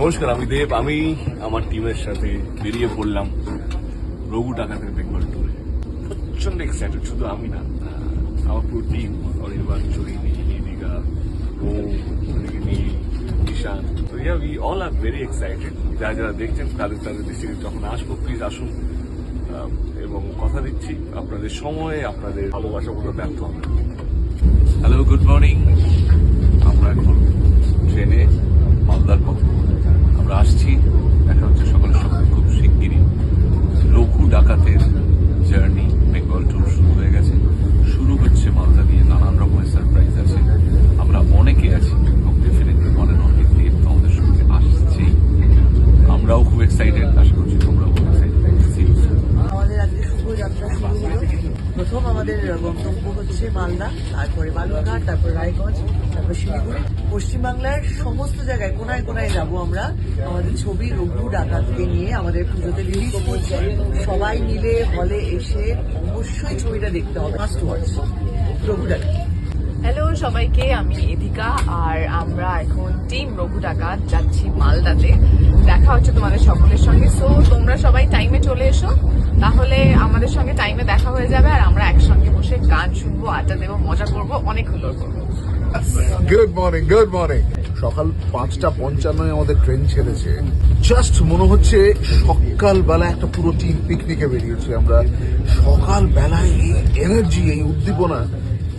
নমস্কার, আমি দেব। আমি আমার টিমের সাথে বেরিয়ে পড়লাম রঘু ডাকাতের বেঙ্গল ট্যুরে প্রচণ্ড এক্সাইটেড শুধু আমি না, আমার পুরো টিম অনির্বাণ দীঘা ওম অনেকে নীল ঈশান। তো ya we all are very excited যারা যারা দেখছেন, তাদের তাদের দেশে যখন আসব প্লিজ আসুন। এবং কথা দিচ্ছি, আপনাদের সময়ে, আপনাদের ভালোবাসা কোনো ব্যর্থ হবে হ্যালো গুড মর্নিং আমরা এখন ট্রেনে মালদার পথে আমরা আসছি দেখা হচ্ছে সকালের সঙ্গে খুব শিগগিরই লঘু ডাকাতের জার্নি বেঙ্গল ট্যুর শুরু হয়ে গেছে শুরু হচ্ছে মালদা দিয়ে নানান রকমের সারপ্রাইজ আছে আমরা অনেকে আছি এবং ডেফিনেটলি মনে অনেক দেব আমাদের সঙ্গে আসছেই আমরাও খুব এক্সাইটেড আশা করছি তোমরাও খুব এক্সাইটেড আমাদের আজকে শুভ যাত্রা শুরু হলো। প্রথম আমাদের গন্তব্য হচ্ছে মালদা, তারপরে বালুরঘাট, তারপর রায়গঞ্জ, তারপর শিলিগুড়ি। পশ্চিমবাংলার সমস্ত জায়গায় কোনায় কোনায় যাব আমরা। আমাদের ছবি রঘু ডাকাতকে নিয়ে আমাদের পুজোতে রিলিজ করছে। সবাই মিলে হলে এসে অবশ্যই ছবিটা দেখতে হবে। মাস্ট ওয়াচ রঘু ডাকাত। হ্যালো সবাইকে, আমি এদিকা, আর আমরা এখন টিম রঘু ডাকাত যাচ্ছি মালদাতে। দেখা হচ্ছে তোমাদের সকলের সঙ্গে। সো তোমরা সবাই টাইমে চলে এসো। তাহলে আমাদের সঙ্গে টাইমে দেখা হয়ে যাবে, আর আমরা একসঙ্গে বসে গান শুনব, আড্ডা দেবো, মজা করব, অনেক হুল্লোড় করব। গুড মর্নিং গুড মর্নিং সকাল পাঁচটা পঞ্চান্নয় আমাদের ট্রেন ছেড়েছে। জাস্ট মনে হচ্ছে সকালবেলা একটা পুরো টিম পিকনিকে বেরিয়েছি আমরা। সকালবেলায় এই এনার্জি এই উদ্দীপনা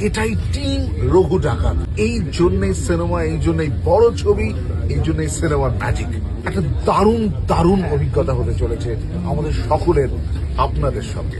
এটাই টিম রঘু ডাকাত। এই জন্যই সিনেমা এই জন্যই বড় ছবি, এই জন্যই সিনেমার ম্যাজিক একটা দারুণ দারুণ অভিজ্ঞতা হতে চলেছে আমাদের সকলের, আপনাদের সঙ্গে।